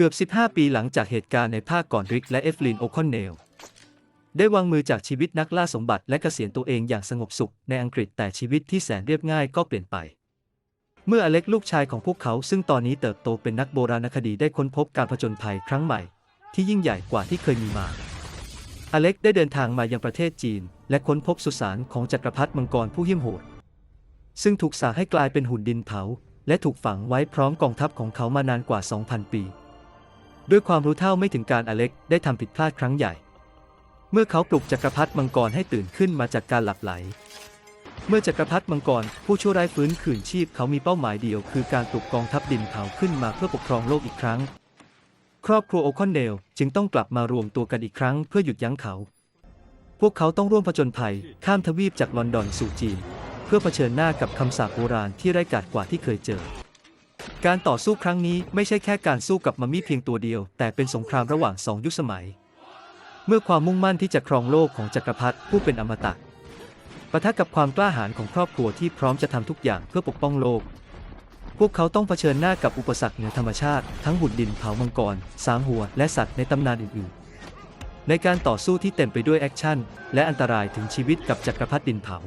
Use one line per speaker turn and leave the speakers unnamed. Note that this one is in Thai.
เกือบ 15 ปีหลังจากเหตุการณ์ในภาคก่อนริกและเอฟลินโอคอนเนล ได้วางมือจากชีวิตนักล่าสมบัติและเกษียณตัวเองอย่างสงบสุขในอังกฤษแต่ชีวิตที่แสนเรียบง่ายก็เปลี่ยนไป เมื่ออเล็กลูกชายของพวกเขาซึ่งตอนนี้เติบโตเป็นนักโบราณคดีได้ค้นพบการผจญภัยครั้งใหม่ ที่ยิ่งใหญ่กว่าที่เคยมีมา อเล็กได้เดินทางมายังประเทศจีน และค้นพบสุสานของจักรพรรดิมังกรผู้เหี้ยมโหด ซึ่งถูกสาให้กลายเป็นหุ่นดินเผา และถูกฝังไว้พร้อมกองทัพของเขามานานกว่า 2,000 ปี ด้วยความรู้เท่าไม่ถึงการอเล็กได้ทำผิดพลาดครั้งใหญ่ เมื่อเขาปลุกจักรพรรดิมังกรให้ตื่นขึ้นมาจากการหลับไหล เมื่อจักรพรรดิมังกรผู้ชั่วร้ายฟื้นคืนชีพเขามีเป้าหมายเดียวคือการปลุกกองทัพดินเผาขึ้นมาเพื่อปกครองโลกอีกครั้ง ครอบครัวโอคอนเนลจึงต้องกลับมารวมตัวกันอีกครั้งเพื่อหยุดยั้งเขา พวกเขาต้องร่วมผจญภัยข้ามทวีปจากลอนดอนสู่จีน เพื่อเผชิญหน้ากับคำสาปโบราณที่ไร้ายกาจกว่าที่เคยเจอ การต่อสู้ครั้งนี้ไม่ใช่แค่การสู้กับมัมมี่เพียงตัวเดียว แต่เป็นสงครามระหว่างสองยุคสมัย เมื่อความมุ่งมั่นที่จะครองโลกของจักรพรรดิผู้เป็นอมตะปะทะกับความกล้าหาญของครอบครัวที่พร้อมจะทำทุกอย่างเพื่อปกป้องโลก พวกเขาต้องเผชิญหน้ากับอุปสรรคเหนือธรรมชาติ ทั้งหุ่นดินเผามังกร สามหัว และสัตว์ในตำนานอื่นๆ ในการต่อสู้ที่เต็มไปด้วยแอคชั่น และอันตรายถึงชีวิตกับจักรพรรดิดินเผา